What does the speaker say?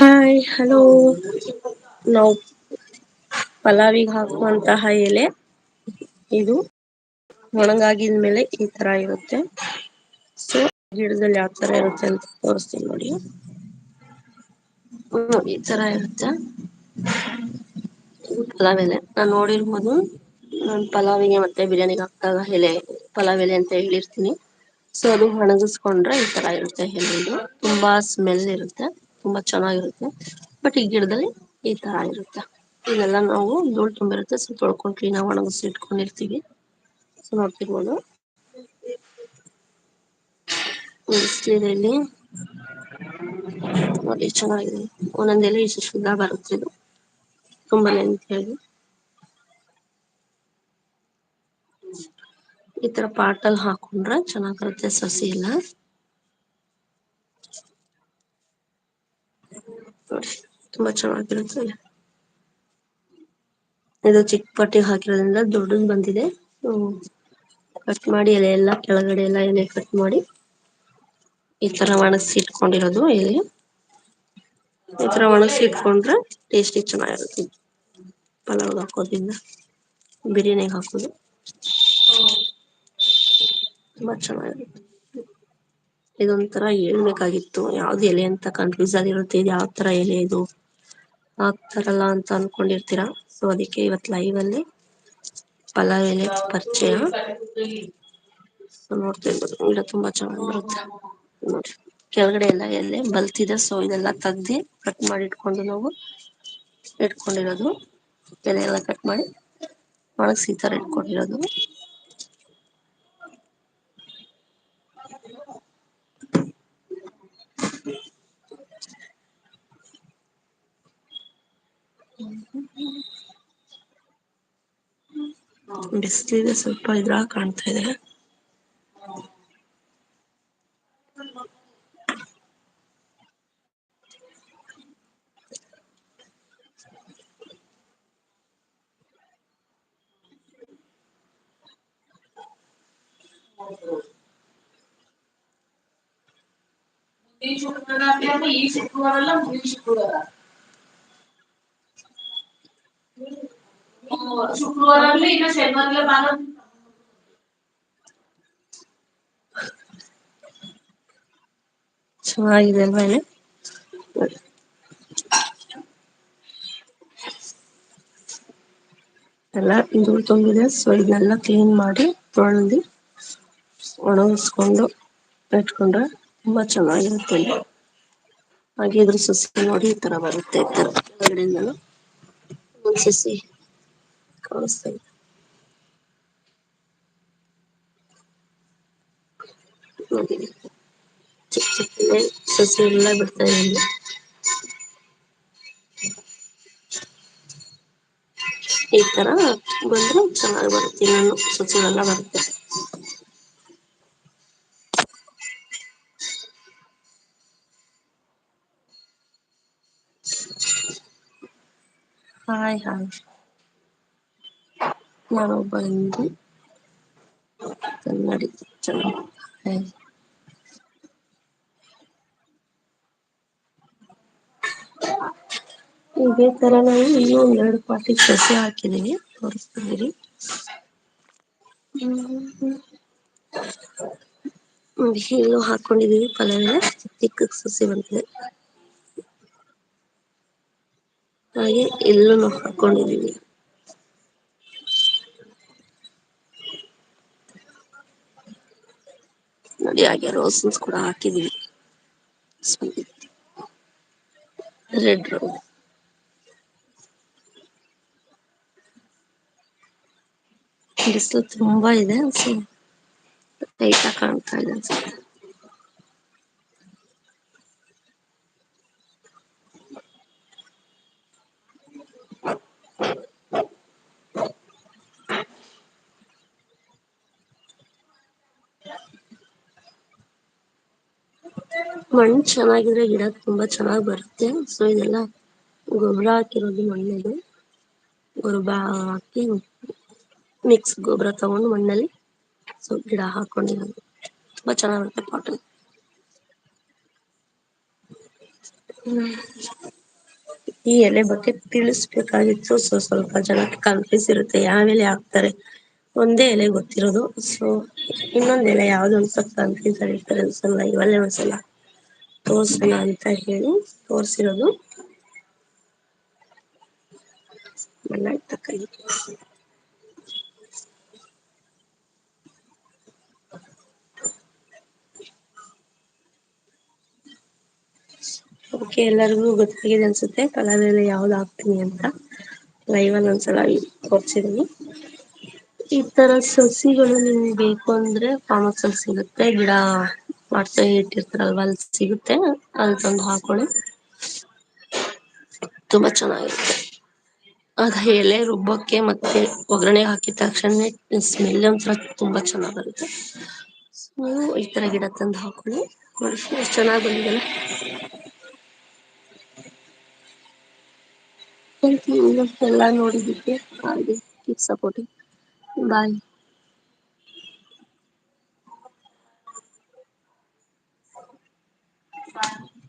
Hi hello ನಾವು ಪಲಾವಿಗೆ ಹಾಕುವಂತಹ ಎಲೆ. ಇದು ಒಣಗಾಗಿದ್ಮೇಲೆ ಈ ತರ ಇರುತ್ತೆ. ಸೊ ಗಿಡದಲ್ಲಿ ಯಾವ ತರ ಇರುತ್ತೆ ಅಂತ ತೋರಿಸ್ತೀನಿ ನೋಡಿ. ಈ ತರ ಇರುತ್ತೆ. ಪಲಾವ್ ಎಲೆ. ನಾನು ನೋಡಿರ್ಬೋದು ನಾನು ಪಲಾವಿಗೆ ಮತ್ತೆ ಬಿರಿಯಾನಿಗೆ ಹಾಕಿದಾಗ ಎಲೆ, ಪಲಾವ್ ಎಲೆ ಅಂತ ಹೇಳಿರ್ತೀನಿ. ಸೊ ಅದು ಒಣಗಿಸ್ಕೊಂಡ್ರೆ ಈ ತರ ಇರುತ್ತೆ ಎಲೆದು ತುಂಬಾ ಸ್ಮೆಲ್ ಇರುತ್ತೆ. ತುಂಬಾ ಚೆನ್ನಾಗಿರುತ್ತೆ. ಬಟ್ ಈ ಗಿಡದಲ್ಲಿ ಈ ತರ ಇರುತ್ತೆ. ಇದೆಲ್ಲ ನಾವು ಧೂಳು ತುಂಬಿರುತ್ತೆ. ಸೊ ತೊಳ್ಕೊಂಡು ಕ್ಲೀನಾಗಿ ಒಣಗಿಸಿ ಇಟ್ಕೊಂಡಿರ್ತೀವಿ. ಸೊ ನೋಡ್ತಿರ್ಬೋದು. ಇಲ್ಲಿ. ನೋಡಿ, ಚೆನ್ನಾಗಿದೆ. ಒಂದೊಂದ್ ಎಲೆ ಇಷ್ಟು ಶುದ್ಧ ಬರುತ್ತೆ ಇದು. ತುಂಬಾ ಲೆಂಥಿಯಾಗಿ ಈತರ ಪಾಟಲ್ ಹಾಕೊಂಡ್ರೆ ಚೆನ್ನಾಗಿರುತ್ತೆ ಸಸಿ ಎಲ್ಲ. ನೋಡಿ ತುಂಬಾ ಚೆನ್ನಾಗಿರುತ್ತೆ. ಇದು ಚಿಕ್ಕ ಪಟ್ಟಿಗೆ ಹಾಕಿರೋದ್ರಿಂದ ದೊಡ್ಡದು ಬಂದಿದೆ. ಕಟ್ ಮಾಡಿ ಎಲೆ ಎಲ್ಲ ಕೆಳಗಡೆ ಎಲ್ಲ ಎಲೆ ಕಟ್ ಮಾಡಿ ಈ ತರ ಒಣಗ್ಸಿ ಇಟ್ಕೊಂಡಿರೋದು ಎಲೆ. ಈ ತರ ಒಣಗ್ಸಿ ಇಟ್ಕೊಂಡ್ರೆ ಟೇಸ್ಟಿ ಚೆನ್ನಾಗಿರುತ್ತೆ. ಪಲಾವ್ ಹಾಕೋದ್ರಿಂದ, ಬಿರಿಯಾನಿಗೆ ಹಾಕೋದು. ತುಂಬಾ ಚೆನ್ನಾಗಿರುತ್ತೆ. ಇದೊಂತರ ಹೇಳ್ಬೇಕಾಗಿತ್ತು. ಯಾವ್ದು ಎಲೆ ಅಂತ ಕನ್ಫ್ಯೂಸ್ ಆಗಿರುತ್ತೆ, ಇದು ಯಾವ ತರ ಎಲೆ ಇದು? ಆಗ್ತಾರಲ್ಲ ಅಂತ ಅನ್ಕೊಂಡಿರ್ತೀರಾ? ಸೊ ಅದಕ್ಕೆ ಇವತ್ ಲೈವ್ ಅಲ್ಲಿ ಪಲಾವ್ ಎಲೆ ಪರಿಚಯ. ನೋಡ್ತಾ ತುಂಬಾ ಚೆನ್ನಾಗಿ ಬರುತ್ತೆ. ನೋಡಿ ಕೆಳಗಡೆ ಎಲ್ಲ ಎಲೆ ಬಲ್ತಿದೆ. ಸೊ ಇದೆಲ್ಲ ತಗ್ದಿ ಕಟ್ ಮಾಡಿ ಇಟ್ಕೊಂಡು ನಾವು ಇಟ್ಕೊಂಡಿರೋದು. ಎಲೆ ಎಲ್ಲ ಕಟ್ ಮಾಡಿ ಒಳಗ್ ಈ ತರ ಇಟ್ಕೊಂಡಿರೋದು. ಬಿಸ್ಲಿದೆ ಸ್ವಲ್ಪ ಇದ್ರಾಗ ಕಾಣ್ತಾ ಇದೆ ಈ ಶುಕ್ರವಾರ ಈ ಶುಕ್ರವಾರ ಅಲ್ಲ ಮುಂದಿನ ಶುಕ್ರವಾರ ಚೆನ್ನಾಗಿದೆ ಅಲ್ವಾ ಎಲೆ ಎಲ್ಲ ಧೂಳ್ ತುಂಬಿದೆ ಸೊ ಇದನ್ನೆಲ್ಲ ಕ್ಲೀನ್ ಮಾಡಿ ತೊಳೆದು ಒಣಗಿಸ್ಕೊಂಡು ಇಟ್ಕೊಂಡ್ರೆ ತುಂಬಾ ಚೆನ್ನಾಗಿರುತ್ತೆ ಹಾಗೆ ಇದ್ರ ಸಸಿ ನೋಡಿ ಈ ತರ ಬರುತ್ತೆ ಈ ತರ. ಒಂದ್ ಸಸಿ. ಕಾಣಿಸ್ತಾ ಇದೆ ನೋಡಿ ಚಿಕ್ಕ ಚಿಕ್ಕ ಸಸಿ ಎಲ್ಲ ಬಿಡ್ತಾ ಇದೆ ಈ ತರ ಬಂದ್ರೆ ಚೆನ್ನಾಗಿ ಬರುತ್ತೆ ಇನ್ನನ್ನು ಸಸಿಗಳೆಲ್ಲ ಬರುತ್ತೆ ಹಾಯ್ ಹಾಯ್ ನಾನು ಬಂದು ಕನ್ನಡಿ ಇದೇ ತರ ನಾವು ಇನ್ನೂ ಎರಡು ಪಾಟಿ ಸಸಿ ಹಾಕಿದೀವಿ ತೋರಿಸ್ತಿದ್ದೀರಿ. ಹ್ಮ್ ಹಾಕೊಂಡಿದೀವಿ ಪಲ್ಲವೆಲ್ಲ ಚಿಕ್ಕ ಸಸಿ ಬಂದಿದೆ. ಹಾಗೆ ಎಲ್ಲೂ ಹಾಕೊಂಡಿದೀವಿ. ನೋಡಿ ಹಾಗೆ ರೋಸಸ್ ಕೂಡ ಹಾಕಿದೀವಿ ರೆಡ್ ರೋಸ್ ಬಿಸಿಲು ತುಂಬಾ ಇದೆ ಸೊ ಲೈಟಾಗಿ ಕಾಣ್ತಾ ಇದೆ ಅನ್ಸುತ್ತೆ. ಮಣ್ಣು ಚೆನ್ನಾಗಿದ್ರೆ ಗಿಡ ತುಂಬಾ ಚೆನ್ನಾಗ್ ಬರುತ್ತೆ. ಸೊ ಇದೆಲ್ಲ ಗೊಬ್ಬರ ಹಾಕಿರೋದು ಮಣ್ಣಿದು ಗೊಬ್ಬರ ಹಾಕಿ ಮಿಕ್ಸ್ ಗೊಬ್ಬರ ತಗೊಂಡು ಮಣ್ಣಲ್ಲಿ. ಸೊ ಗಿಡ ಹಾಕೊಂಡಿರೋದು. ತುಂಬಾ ಚೆನ್ನಾಗಿರುತ್ತೆ ಪಾಟ್. ಈ ಎಲೆ ಬಗ್ಗೆ ತಿಳಿಸ್ಬೇಕಾಗಿತ್ತು. ಸೊ ಸ್ವಲ್ಪ ಜನಕ್ಕೆ ಕನ್ಫ್ಯೂಸ್ ಇರುತ್ತೆ ಯಾವ ಎಲೆ ಹಾಕ್ತಾರೆ. ಒಂದೇ ಎಲೆ ಗೊತ್ತಿರೋದು. ಸೊ ಇನ್ನೊಂದ್ ಎಲೆ ಯಾವ್ದು ಅಂತ ಕನ್ಫ್ಯೂಸ್ ಆಗಿರ್ತಾರೆ ಅನ್ಸಲ್ಲ. ಇವಲ್ಲೇ ಒಂದ್ಸಲ ತೋರ್ಸಣ ಅಂತ ಹೇಳಿ, ತೋರ್ಸಿರೋದು. ಓಕೆ, ಎಲ್ಲರಿಗೂ ಗೊತ್ತಾಗಿದೆ ಅನ್ಸುತ್ತೆ ಕಲರ್ ಯಾವ್ದು ಹಾಕ್ತೀನಿ ಅಂತ. ಲೈವ್ ಅಲ್ಲಿ ಒಂದ್ಸಲ ತೋರ್ಸಿದೀನಿ. ಈ ತರ ಸಸಿಗಳು ನಿಮ್ಗೆ ಬೇಕು ಅಂದ್ರೆ ಕಾಮಕ್ಸಲ್ಲಿ ಸಿಗುತ್ತೆ. ಗಿಡ ಮಾಡಾಸ ಇಟ್ಟಿರ್ತಾರಲ್ವ, ಅಲ್ಲಿ ಸಿಗುತ್ತೆ. ಅಲ್ಲಿ ತಂದು ಹಾಕೊಳ್ಳಿ. ತುಂಬಾ ಚೆನ್ನಾಗಿರುತ್ತೆ. ಅದ ಎಲೆ ರುಬ್ಬಕ್ಕೆ ಮತ್ತೆ ಒಗ್ಗರಣೆ ಹಾಕಿದ ತಕ್ಷಣ ಸ್ಮೆಲ್ ಒಂಥರ ತುಂಬಾ ಚೆನ್ನಾಗ್ ಬರುತ್ತೆ. ನೀವು ಈ ತರ ಗಿಡ ತಂದು ಹಾಕೊಳ್ಳಿ. ಎಷ್ಟು ಚೆನ್ನಾಗ್ ಬಂದಿದೆಲ್ಲ ಎಲ್ಲಾ ನೋಡಿದಕ್ಕೆ ಹಾಗೆ ಸಪೋರ್ಟಿಂಗ್ ಬಾಯ್ 三